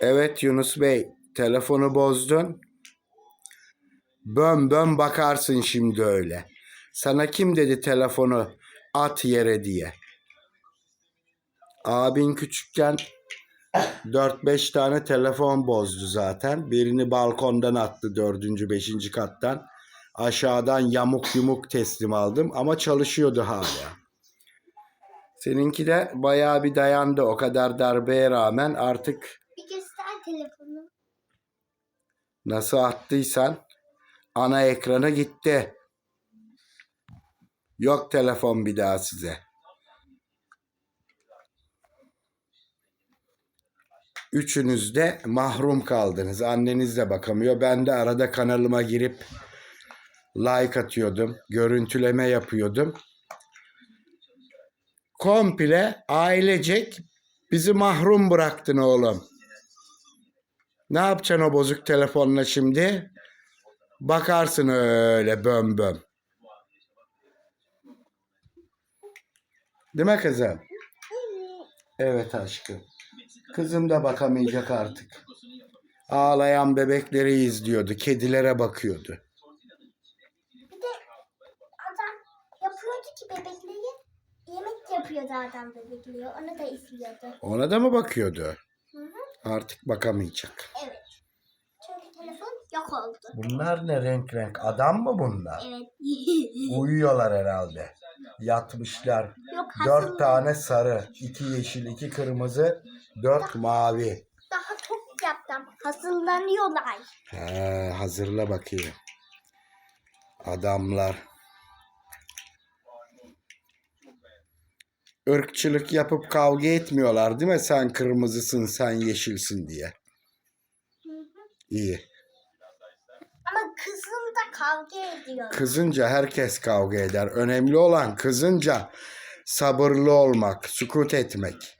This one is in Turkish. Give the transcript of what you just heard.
Evet Yunus Bey, telefonu bozdun. Bön bön bakarsın şimdi öyle. Sana kim dedi telefonu at yere diye? Abin küçükken 4-5 tane telefon bozdu zaten. Birini balkondan attı 4. 5. kattan. Aşağıdan yamuk yumuk teslim aldım ama çalışıyordu hala. Seninki de bayağı bir dayandı. O kadar darbeye rağmen artık telefonu. Nasıl attıysan ana ekrana gitti. Yok telefon bir daha size. Üçünüz de mahrum kaldınız. Anneniz de bakamıyor. Ben de arada kanalıma girip like atıyordum. Görüntüleme yapıyordum. Komple ailecek bizi mahrum bıraktın oğlum. Ne yapacaksın o bozuk telefonla şimdi? Bakarsın öyle böm böm. Değil mi kızım? Evet aşkım. Kızım da bakamayacak artık. Ağlayan bebekleri izliyordu. Kedilere bakıyordu. Bir de adam yapıyordu ki bebekleri yemek yapıyordu adam bebekleri. Onu da izliyordu. Ona da mı bakıyordu? Artık bakamayacak. Evet. Çünkü telefon yok oldu. Bunlar ne renk renk? Adam mı bunlar? Evet. Uyuyorlar herhalde. Yatmışlar. yok Dört tane sarı, iki yeşil, iki kırmızı, dört mavi. Daha çok yaptım. Hazırlanıyorlar. He, hazırla bakayım. Adamlar. Irkçılık yapıp kavga etmiyorlar değil mi? Sen kırmızısın, sen yeşilsin diye. İyi. Ama kızım da kavga ediyor. Kızınca herkes kavga eder. Önemli olan kızınca sabırlı olmak, sukut etmek.